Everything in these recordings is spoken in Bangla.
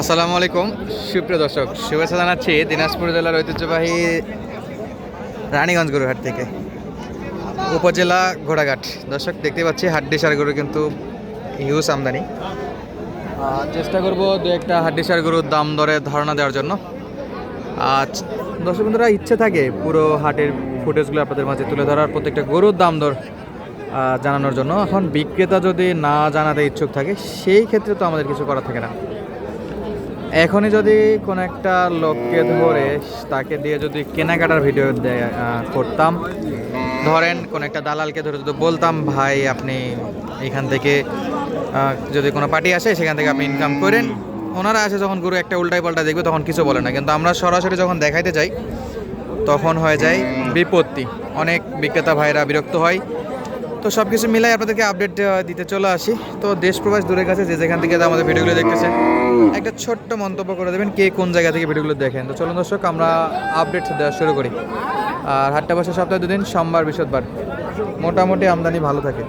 আসসালামু আলাইকুম। সুপ্রিয় দর্শক, শুভেচ্ছা জানাচ্ছি দিনাজপুর জেলার ঐতিহ্যবাহী রানীগঞ্জ গরুহাট থেকে। উপজেলা ঘোড়াঘাট। দর্শক, দেখতে পাচ্ছি হাড্ডি সার গরু কিন্তু হিউজ আমদানি। চেষ্টা করব দু একটা হাড্ডি সার গরুর দাম দরে ধারণা দেওয়ার জন্য। আজ দর্শক বন্ধুরা, ইচ্ছে থাকে পুরো হাটের ফুটেজগুলো আপনাদের মাঝে তুলে ধরার প্রত্যেকটা গরুর দাম দর জানানোর জন্য। এখন বিক্রেতা যদি না জানাতে ইচ্ছুক থাকে, সেই ক্ষেত্রে তো আমাদের কিছু করার থাকে না। এখনই যদি কোনো একটা লোককে ধরে তাকে দিয়ে যদি কেনাকাটার ভিডিও করতাম, ধরেন কোন একটা দালালকে ধরে যদি বলতাম, ভাই, আপনি এখান থেকে যদি কোনো পার্টি আসে, সেখান থেকে আপনি ইনকাম করেন। ওনারা আসে যখন গরু একটা উল্টাই পাল্টা দেখবে, তখন কিছু বলে না। কিন্তু আমরা সরাসরি যখন দেখাইতে যাই, তখন হয়ে যায় বিপত্তি। অনেক বিক্রেতা ভাইরা বিরক্ত হয়। তো সব কিছু মিলাই আপনাদেরকে আপডেট দিতে চলে আসি। তো দেশ প্রবাস দূরের কাছে যে যেখান থেকে আমাদের ভিডিওগুলো দেখতেছে একটা ছোট্ট মন্তব্য করে দেবেন কে কোন জায়গা থেকে ভিডিওগুলো দেখেন। তো চলুন দর্শক, আমরা আপডেট দেওয়া শুরু করি। আর হাটটা বসে সপ্তাহে দুদিন, সোমবার, বৃহস্পতিবার। মোটামুটি আমদানি ভালো থাকে।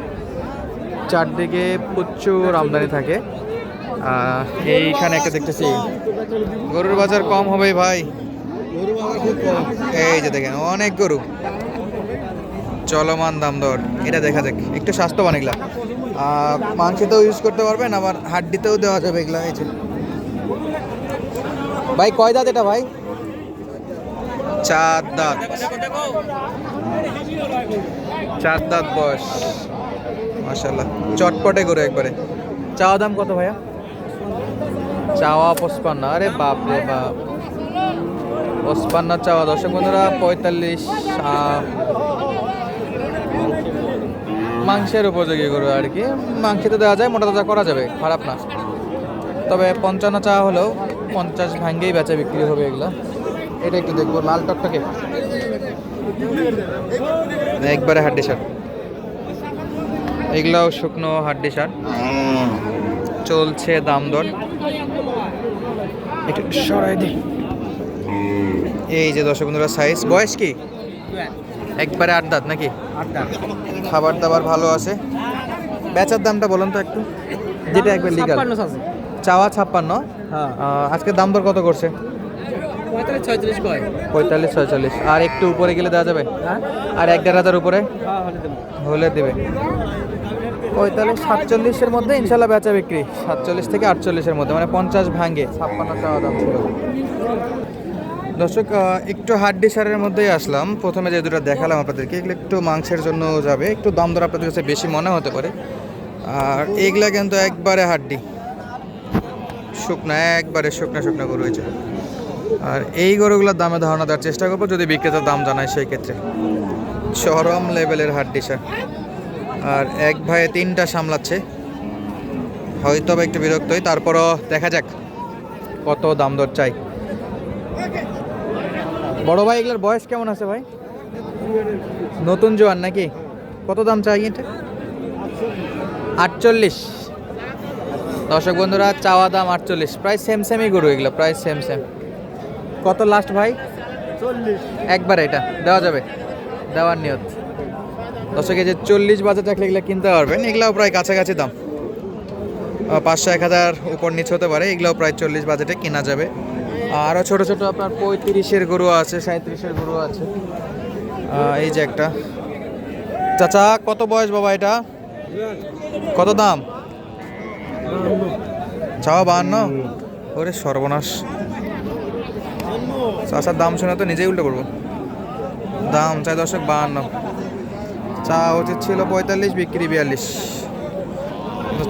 চারদিকে প্রচুর আমদানি থাকে। এইখানে একটা দেখতেছি, গরুর বাজার কম হবে ভাই। এই যে দেখেন, অনেক গরু। চলমান দাম দর। এটা দেখা যাক। একটু স্বাস্থ্যবান এগুলা। মাংসেতেও ইউজ করতে পারবেন, আবার হাড্ডিতেও দেওয়া যাবে এগুলা, এই ভাই, কয় দাঁত এটা ভাই? চার দাঁত। চার দাঁত বয়স। মাশাল্লাহ চটপটে করে একবারে। চাওয়া দাম কত ভাইয়া? চাওয়া পঁচপান্ন। আরে বাপ রে বাপ। পঁচপান্ন চাওয়া। দর্শক বন্ধুরা, পঁয়তাল্লিশ মাংসের উপযোগী গরু আর কি। মাংসেতে দেওয়া যায়, মোটা তাজা করা যাবে, খারাপ না। তবে পঞ্চান্ন চা হলেও পঞ্চাশ ভাঙ্গেই বেচা বিক্রি হবে এগুলো। এটা একটু দেখব, লাল টকটকে। একবারে হাড্ডি সার। এগুলাও শুকনো হাড্ডি সার। চলছে দাম দর। এই যে দর্শক বন্ধুরা সাইজ বয়স কি? একবারে আট দাঁত নাকি? খাবার দাবার ভালো আছে। বেচার দামটা বলুন তো একটু। যেটা একবার লিগাল চাওয়া ছাপ্পান্ন। হ্যাঁ। আজকে দাম দর কত করছে? পঁয়তাল্লিশ ছয়চল্লিশ আর একটু উপরে গেলে দেওয়া যাবে? হ্যাঁ। আর এক দেড় হাজার উপরে? হ্যাঁ হলে হলে দেবে। পঁয়তাল্লিশ সাতচল্লিশের মধ্যে ইনশাল্লাহ বেচা বিক্রি। সাতচল্লিশ থেকে আটচল্লিশের মধ্যে মানে পঞ্চাশ ভাঙ্গে ছাপ্পান্ন চাওয়া দাম ছিল। দর্শক একটু হাড্ডি সারের মধ্যেই আসলাম। প্রথমে যে দুটো দেখালাম আপনাদেরকে, এগুলো একটু মাংসের জন্য যাবে। একটু দাম দর আপনাদের কাছে বেশি মনে হতে পারে। আর এগুলা কিন্তু একবারে হাড্ডি। শুকনা, একবারে শুকনা শুকনা গরু হয়েছে আর এই গরুগুলোর দামে ধারণা দেওয়ার চেষ্টা করব, যদি বিক্রেতার দাম জানায় সেই ক্ষেত্রে। চরম লেভেলের হাড্ডি সার। আর এক ভাইয়ে তিনটা সামলাচ্ছে। হয়তো বা একটু বিরক্ত হই, তারপরও দেখা যাক কত দাম দর চাই। বড় ভাই এগুলোর বয়স কেমন আছে ভাই? নতুন জোয়ান নাকি? কত দাম চাই এটা? আটচল্লিশ। দর্শক বন্ধুরা চাওয়া দাম আটচল্লিশ। প্রায় সেম সেমই গরু এগুলো প্রায় সেম সেম কত লাস্ট ভাই? একবার এটা দেওয়া যাবে। দেওয়ার নিয়ত। দর্শক যে চল্লিশ বাজার থাকলে এগুলো কিনতে পারবেন। এগুলাও প্রায় কাছাকাছি দাম। পাঁচশো এক হাজার উপর নিচ হতে পারে। এগুলাও প্রায় চল্লিশ বাজেটে কেনা যাবে। আরও ছোট ছোট আপনার পঁয়ত্রিশের গরু আছে সাঁত্রিশের গরু আছে। এই যে একটা। চাচা, কত বয়স বাবা এটা? কত দাম? চাওয়া বাহান্ন? ওরে সর্বনাশ। চাচার দাম শুনে তো নিজেই উল্টে পড়ব দাম চাই দর্শক বাহান্ন। চা উচিত ছিল পঁয়তাল্লিশ, বিক্রি বিয়াল্লিশ।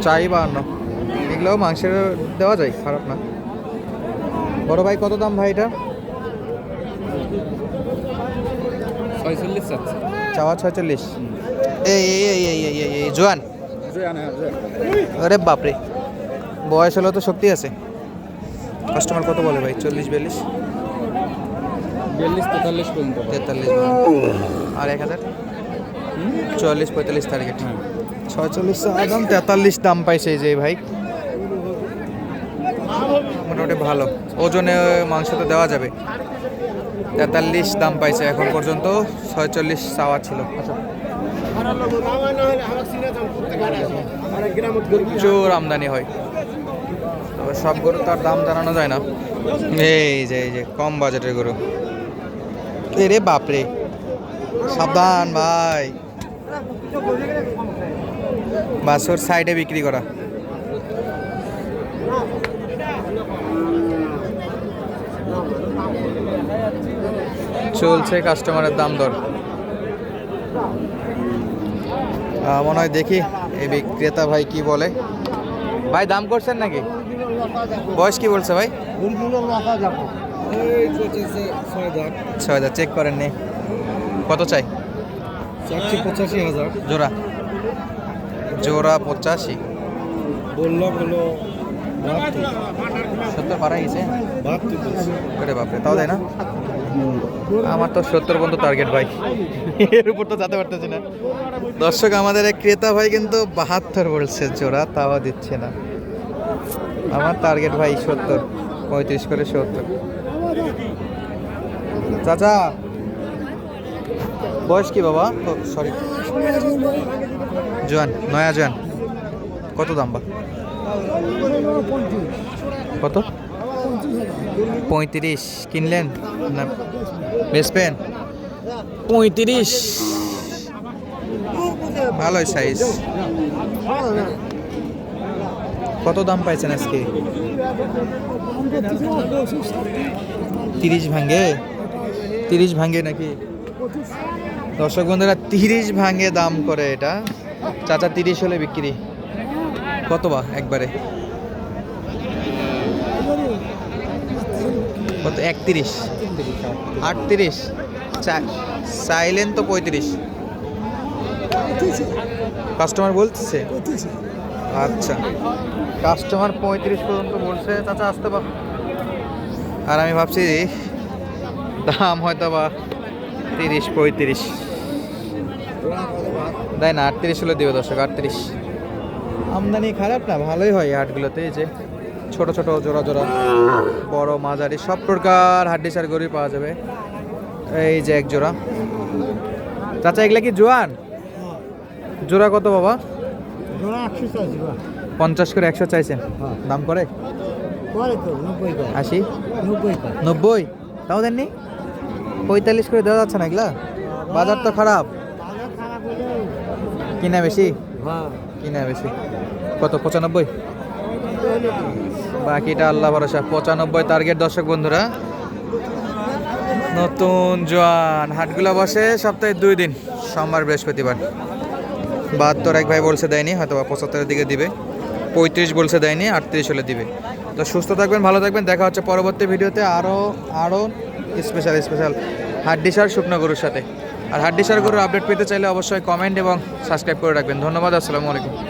চাই বাহান্ন। এগুলোও মাংসের দেওয়া যায়, খারাপ না। বড় ভাই কত দাম ভাই এটা? ছয়চল্লিশ চাওয়া ছয়চল্লিশ। এই এই এই এই এই এই এই জোয়ান। আরে বাপরে। বয়স হলেও তো শক্তি আছে। কাস্টমার কত বলে ভাই? চল্লিশ বিয়াল্লিশ? বিয়াল্লিশ তেতাল্লিশ পর্যন্ত তেতাল্লিশ আর এক হাজার? চুয়াল্লিশ পঁয়তাল্লিশ টার্গেট ছয়চল্লিশ দাম তেতাল্লিশ দাম পাইছে এই যে ভাই। মোটামুটি ভালো। ওজনে মাংস তো দেওয়া যাবে। তেতাল্লিশ দাম পাইছে এখন পর্যন্ত, ছয়চল্লিশ চাওয়া ছিল। প্রচুর আমদানি হয়। তবে সব গরু তার দাম জানানো যায় না। এই যে এই যে, কম বাজেটের গরু। এ রে বাপরে। সাবধান ভাই। বাসুর সাইডে বিক্রি করা। চলছে কাস্টমারের দাম দর। মনে হয় দেখি এই বিক্রেতা ভাই কি বলে। ভাই দাম করছেন নাকি? বয়স কি বলছে ভাই? ছয় হাজার চেক করেননি কত চাই? চারশো পঁচাশি হাজার জোড়া। জোড়া পঁচাশি। বললাম হলো সত্তর পারা গেছে বাপরে তাও দেয় না? আমার তো সত্তর পর্যন্ত টার্গেট ভাই। এর উপর তো যেতে পারতেছি না। দর্শক, আমাদের এক ক্রেতা ভাই কিন্তু বাহাত্তর বলছে জোড়া, তাও দিচ্ছে না। আমার টার্গেট ভাই সত্তর, পঁয়ত্রিশ করে সত্তর। চাচা, বয়স কি বাবা? সরি জোয়ান, নয়া জোয়ান। কত দাম বা? কত? পঁয়ত্রিশ কিনলেন না বেচবেন পঁয়ত্রিশ। ভালোই সাইজ কত দাম পাইছেন আজকে? তিরিশ ভাঙ্গে তিরিশ ভাঙ্গে নাকি? দর্শক বন্ধুরা তিরিশ ভাঙ্গে দাম করে এটা। চাচা তিরিশ হলে বিক্রি। কত বা একবারে? কত? একত্রিশ। আটত্রিশ। চাইলেন তো পঁয়ত্রিশ। কাস্টমার বলতেছে? আচ্ছা। কাস্টমার পঁয়ত্রিশ পর্যন্ত বলছে। চাচা, আসতে বা আর আমি ভাবছি, দাম হয়তো বা তিরিশ, পঁয়ত্রিশ। তাই না, আটত্রিশ হলে দেবে দর্শক, আটত্রিশ। আমদানি খারাপ না, ভালোই হয় হাটগুলোতে যে ছোট ছোট জোড়া জোড়া বড় মাঝারি সব প্রকার হাড্ডি সার গরুই পাওয়া যাবে। এই যে এক জোড়া। চাচা এগুলা কি জোয়ান? জোড়া কত বাবা? পঞ্চাশ করে একশো চাইছেন? হ্যাঁ। দাম করে? আশি? নব্বই তাও দেননি? পঁয়তাল্লিশ করে দেওয়া যাচ্ছে না এগুলা? বাজার তো খারাপ। কিনা বেশি? হ্যাঁ। কিনা বেশি। কত? পঁচানব্বই? বাকিটা আল্লাহ ভরসা। পঁচানব্বই টার্গেট দর্শক বন্ধুরা। নতুন জোয়ান, হাটগুলো বসে সপ্তাহে দুই দিন, সোমবার বৃহস্পতিবার। বাহাত্তর এক ভাই বলছে দেয়নি হয়তো বা পঁচাত্তরের দিকে দিবে। পঁয়ত্রিশ বলছে দেয়নি, আটত্রিশ হলে দিবে। তো সুস্থ থাকবেন, ভালো থাকবেন, দেখা হচ্ছে পরবর্তী ভিডিওতে আরও আরও স্পেশাল স্পেশাল হাড্ডিসার শুকনো গরুর সাথে। আর হাড্ডিসার গরুর আপডেট পেতে চাইলে অবশ্যই কমেন্ট এবং সাবস্ক্রাইব করে রাখবেন। ধন্যবাদ, আসসালামু আলাইকুম।